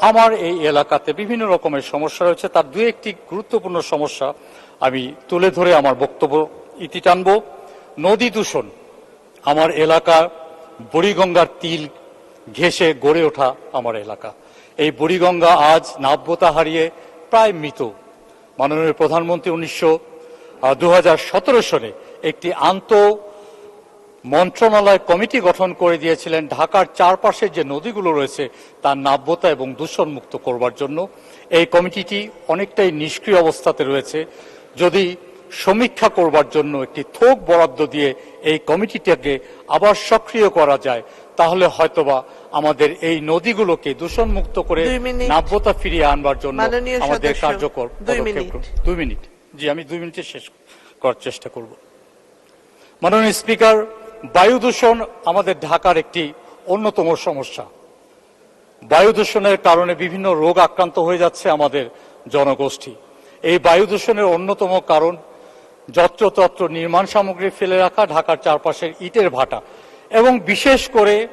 আমার এই এলাকাতে বিভিন্ন রকমের সমস্যা রয়েছে। তার দু একটি গুরুত্বপূর্ণ সমস্যা আমি তুলে ধরে আমার বক্তব্য ইতি টানব। নদী দূষণ। আমার এলাকা বুড়িগঙ্গার তিল ঘেঁষে গড়ে ওঠা আমার এলাকা। এই বুড়িগঙ্গা আজ নাব্যতা হারিয়ে প্রায় মৃত। মাননীয় প্রধানমন্ত্রী উনিশশো দু সালে একটি আন্ত মন্ত্রণালয় কমিটি গঠন করে দিয়েছিলেন ঢাকার চারপাশে যে নদীগুলো রয়েছে তার নাব্যতা এবং দূষণমুক্ত করবার জন্য। এই কমিটিটি অনেকটাই নিষ্ক্রিয় অবস্থাতে রয়েছে। যদি সমীক্ষা করবার জন্য একটি থোক বরাদ্দ দিয়ে এই কমিটিটাকে আবার সক্রিয় করা যায় তাহলে হয়তোবা আমাদের এই নদীগুলোকে দূষণমুক্ত করে নাব্যতা ফিরিয়ে আনবার জন্য আমাদের কার্যকর দুই মিনিট। দুই মিনিট। জি আমি দুই মিনিটে শেষ করার চেষ্টা করব। মাননীয় স্পিকার বায়ু দূষণ আমাদের ঢাকার একটি অন্যতম সমস্যা। বায়ু দূষণের কারণে বিভিন্ন রোগ আক্রান্ত হয়ে যাচ্ছে আমাদের জনগোষ্ঠী। এই বায়ু দূষণের অন্যতম কারণ যত্রতত্র নির্মাণ সামগ্রী ফেলে রাখা, ঢাকার চারপাশের ইটের ভাটা। এবং বিশেষ করে